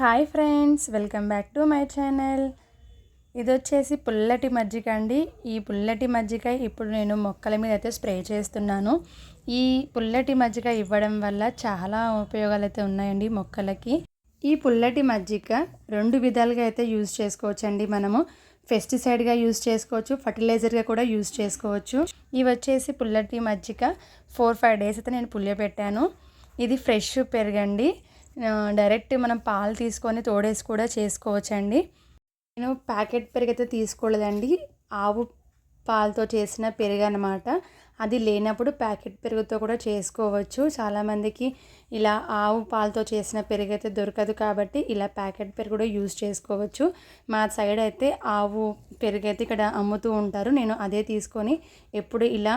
Hi friends welcome back to my channel. ఇది వచ్చేసి పుల్లటి మజ్జిగ అండి. ఈ పుల్లటి మజ్జిగ ఇప్పుడు నేను మొక్కల మీద అయితే స్ప్రే చేస్తున్నాను. ఈ పుల్లటి మజ్జిగ ఇవ్వడం వల్ల చాలా ఉపయోగాలు అయితే ఉన్నాయండి మొక్కలకి. ఈ పుల్లటి మజ్జిగ రెండు విధాలుగా అయితే యూజ్ చేసుకోవచ్చు అండి మనము. పెస్టిసైడ్గా యూజ్ చేసుకోవచ్చు ఫర్టిలైజర్గా కూడా యూజ్ చేసుకోవచ్చు. ఇవి వచ్చేసి పుల్లటి మజ్జిగ. ఫోర్ ఫైవ్ డేస్ అయితే నేను పుల్లె పెట్టాను ఇది ఫ్రెష్ పెరగండి. డైరెక్ట్ మనం పాలు తీసుకొని తోడేసి కూడా చేసుకోవచ్చండి. నేను ప్యాకెట్ పెరుగు అయితే తీసుకోలేదండి. ఆవు పాలతో చేసిన పెరుగు అనమాట అది లేనప్పుడు ప్యాకెట్ పెరుగుతో కూడా చేసుకోవచ్చు. చాలామందికి ఇలా ఆవు పాలతో చేసిన పెరుగు అయితే దొరకదు కాబట్టి ఇలా ప్యాకెట్ పెరుగు కూడా యూజ్ చేసుకోవచ్చు. మా సైడ్ అయితే ఆవు పెరుగు అయితే ఇక్కడ అమ్ముతూ ఉంటారు. నేను అదే తీసుకొని ఎప్పుడు ఇలా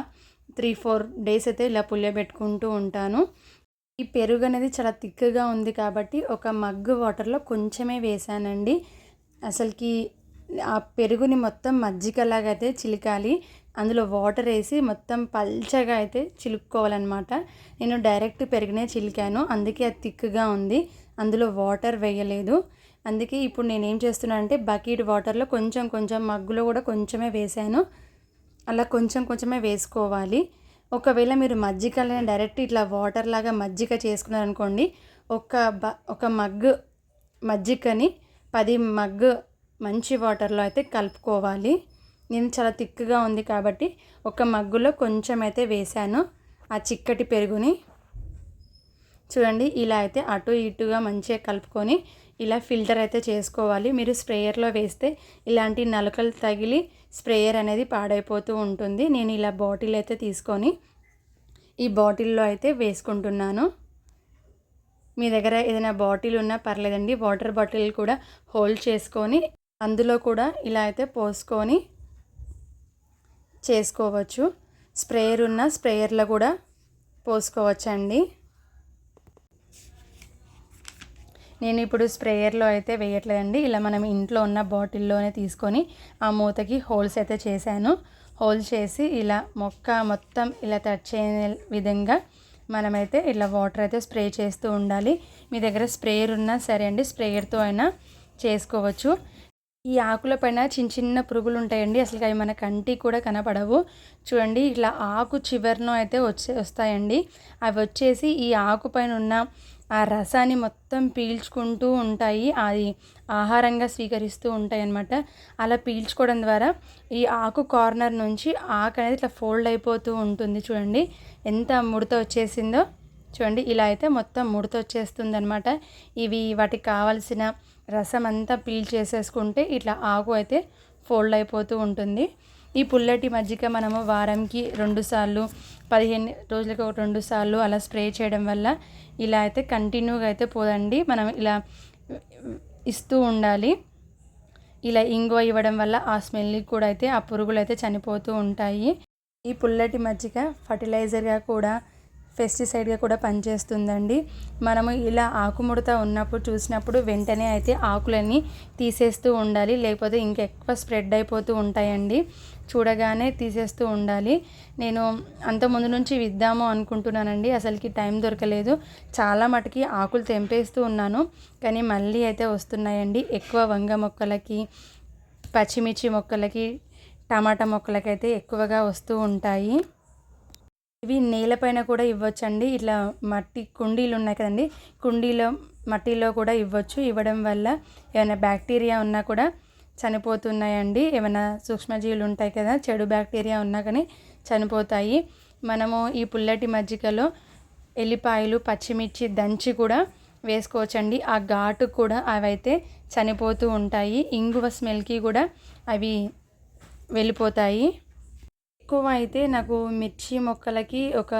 త్రీ ఫోర్ డేస్ అయితే ఇలా పులియబెట్టుకుంటూ ఉంటాను. ఈ పెరుగు అనేది చాలా థిక్గా ఉంది కాబట్టి ఒక మగ్గు వాటర్లో కొంచెమే వేసానండి. అసలుకి ఆ పెరుగుని మొత్తం మజ్జిగలాగా అయితే చిలికాలి. అందులో వాటర్ వేసి మొత్తం పల్చగా అయితే చిలుక్కోవాలన్నమాట. నేను డైరెక్ట్ పెరుగునే చిలికాను. అందుకే అది థిక్గా ఉంది. అందులో వాటర్ వేయలేదు. అందుకే ఇప్పుడు నేను ఏం చేస్తున్నాను అంటే బకెట్ వాటర్లో కొంచెం కొంచెం మగ్గులో కూడా కొంచెమే వేసాను. అలా కొంచెం కొంచెమే వేసుకోవాలి. ఒకవేళ మీరు మజ్జిగలని డైరెక్ట్ ఇట్లా వాటర్ లాగా మజ్జిగ చేసుకున్నారనుకోండి ఒక బ ఒక మగ్గు మజ్జిగని పది మగ్గు మంచి వాటర్లో అయితే కలుపుకోవాలి. నేను చాలా థిక్గా ఉంది కాబట్టి ఒక మగ్గులో కొంచెం అయితే వేసాను. ఆ చిక్కటి పెరుగుని చూడండి ఇలా అయితే అటు ఇటుగా మంచిగా కలుపుకొని ఇలా ఫిల్టర్ అయితే చేసుకోవాలి. మీరు స్ప్రేయర్లో వేస్తే ఇలాంటి నలకలు తగిలి స్ప్రేయర్ అనేది పాడైపోతూ ఉంటుంది. నేను ఇలా బాటిల్ అయితే తీసుకొని ఈ బాటిల్లో అయితే వేసుకుంటున్నాను. మీ దగ్గర ఏదైనా బాటిల్ ఉన్నా పర్లేదండి. వాటర్ బాటిల్ కూడా హోల్డ్ చేసుకొని అందులో కూడా ఇలా అయితే పోసుకొని చేసుకోవచ్చు. స్ప్రేయర్ ఉన్న స్ప్రేయర్లో కూడా పోసుకోవచ్చండి. నేను ఇప్పుడు స్ప్రేయర్లో అయితే వేయట్లేదండి. ఇలా మనం ఇంట్లో ఉన్న బాటిల్లోనే తీసుకొని ఆ మూతకి హోల్స్ అయితే చేశాను. హోల్స్ చేసి ఇలా మొక్క మొత్తం ఇలా టచ్ చేయని విధంగా మనమైతే ఇలా వాటర్ అయితే స్ప్రే చేస్తూ ఉండాలి. మీ దగ్గర స్ప్రేయర్ ఉన్నా సరే అండి స్ప్రేయర్తో అయినా చేసుకోవచ్చు. ఈ ఆకుల పైన చిన్న చిన్న పురుగులు ఉంటాయండి అసలు అవి మన కంటికి కూడా కనపడవు. చూడండి ఇట్లా ఆకు చివరినో అయితే వచ్చే వస్తాయండి. అవి వచ్చేసి ఈ ఆకు పైన ఉన్న ఆ రసాన్ని మొత్తం పీల్చుకుంటూ ఉంటాయి. అది ఆహారంగా స్వీకరిస్తూ ఉంటాయి అన్నమాట అలా పీల్చుకోవడం ద్వారా ఈ ఆకు కార్నర్ నుంచి ఆకు అనేది ఇట్లా ఫోల్డ్ అయిపోతూ ఉంటుంది చూడండి. ఎంత ముడత వచ్చేసిందో చూడండి. ఇలా అయితే మొత్తం ముడత వచ్చేస్తుంది అనమాట ఇవి వాటికి కావాల్సిన రసం అంతా పీల్ చేసేసుకుంటే ఇట్లా ఆకు అయితే ఫోల్డ్ అయిపోతూ ఉంటుంది. ఈ పుల్లటి మజ్జిగ మనము వారంకి రెండు సార్లు పదిహేను రోజులకు ఒక రెండు సార్లు అలా స్ప్రే చేయడం వల్ల ఇలా అయితే కంటిన్యూగా అయితే పోదండి. మనం ఇలా ఇస్తూ ఉండాలి. ఇలా ఇంగువ ఇవ్వడం వల్ల ఆ స్మెల్కి కూడా అయితే ఆ పురుగులు అయితే చనిపోతూ ఉంటాయి. ఈ పుల్లటి మజ్జిగ ఫర్టిలైజర్గా కూడా పెస్టిసైడ్గా కూడా పనిచేస్తుందండి. మనము ఇలా ఆకుముడత ఉన్నప్పుడు చూసినప్పుడు వెంటనే అయితే ఆకులన్నీ తీసేస్తూ ఉండాలి. లేకపోతే ఇంకెక్కువ స్ప్రెడ్ అయిపోతూ ఉంటాయండి. చూడగానే తీసేస్తూ ఉండాలి. నేను అంత ముందు నుంచి విద్దాము అనుకుంటున్నానండి. అసలుకి టైం దొరకలేదు. చాలా మటుకి ఆకులు తెంపేస్తూ ఉన్నాను. కానీ మళ్ళీ అయితే వస్తున్నాయండి. ఎక్కువ వంగ మొక్కలకి పచ్చిమిర్చి మొక్కలకి టమాటా మొక్కలకైతే ఎక్కువగా వస్తూ ఉంటాయి. ఇవి నేలపైన కూడా ఇవ్వచ్చండి. ఇట్లా మట్టి కుండీలు ఉన్నాయి కదండి. కుండీలో మట్టిలో కూడా ఇవ్వచ్చు. ఇవ్వడం వల్ల ఏమైనా బ్యాక్టీరియా ఉన్నా కూడా చనిపోతున్నాయండి. ఏమైనా సూక్ష్మజీవులు ఉంటాయి కదా చెడు బ్యాక్టీరియా ఉన్నా కానీ చనిపోతాయి. మనము ఈ పుల్లటి మజ్జిగలో ఎల్లిపాయలు పచ్చిమిర్చి దంచి కూడా వేసుకోవచ్చండి. ఆ ఘాటు కూడా అవైతే చనిపోతూ ఉంటాయి. ఇంగువ స్మెల్కి కూడా అవి వెళ్ళిపోతాయి. ఎక్కువ అయితే నాకు మిర్చి మొక్కలకి ఒక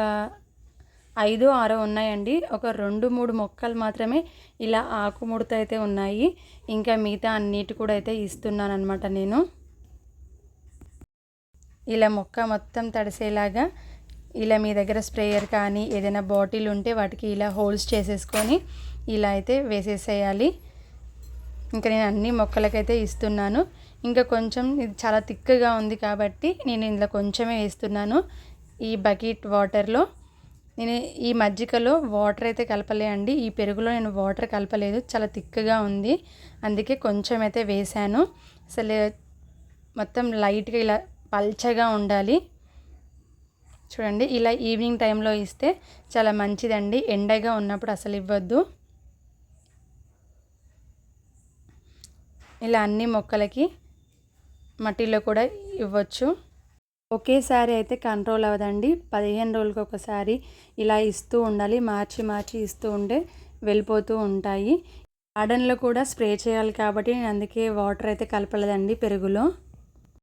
ఐదు ఆరో ఉన్నాయండి. ఒక రెండు మూడు మొక్కలు మాత్రమే ఇలా ఆకుముడత అయితే ఉన్నాయి. ఇంకా మిగతా అన్నిటి కూడా అయితే ఇస్తున్నాను అనమాట నేను. ఇలా మొక్క మొత్తం తడిసేలాగా ఇలా మీ దగ్గర స్ప్రేయర్ కానీ ఏదైనా బాటిల్ ఉంటే వాటికి ఇలా హోల్స్ చేసేసుకొని ఇలా అయితే వేసేసేయాలి. ఇంకా నేను అన్ని మొక్కలకైతే ఇస్తున్నాను. ఇంకా కొంచెం ఇది చాలా థిక్గా ఉంది కాబట్టి నేను ఇందులో కొంచెమే వేస్తున్నాను ఈ బకెట్ వాటర్లో. నేను ఈ మజ్జికలో వాటర్ అయితే కలపలే అండి. ఈ పెరుగులో నేను వాటర్ కలపలేదు. చాలా తిక్కగా ఉంది. అందుకే కొంచెం అయితే వేసాను అసలు మొత్తం లైట్గా ఇలా పల్చగా ఉండాలి. చూడండి ఇలా ఈవినింగ్ టైంలో ఇస్తే చాలా మంచిదండి. ఎండగా ఉన్నప్పుడు అసలు ఇవ్వద్దు. ఇలా అన్ని మొక్కలకి మట్టిలో కూడా ఇవ్వచ్చు. ఒకేసారి అయితే కంట్రోల్ అవ్వదండి. పదిహేను రోజులకు ఒకసారి ఇలా ఇస్తూ ఉండాలి. మార్చి మార్చి ఇస్తూ ఉంటే వెళ్ళిపోతూ ఉంటాయి. గార్డెన్లో కూడా స్ప్రే చేయాలి కాబట్టి నేను అందుకే వాటర్ అయితే కలపలేదండి పెరుగులో.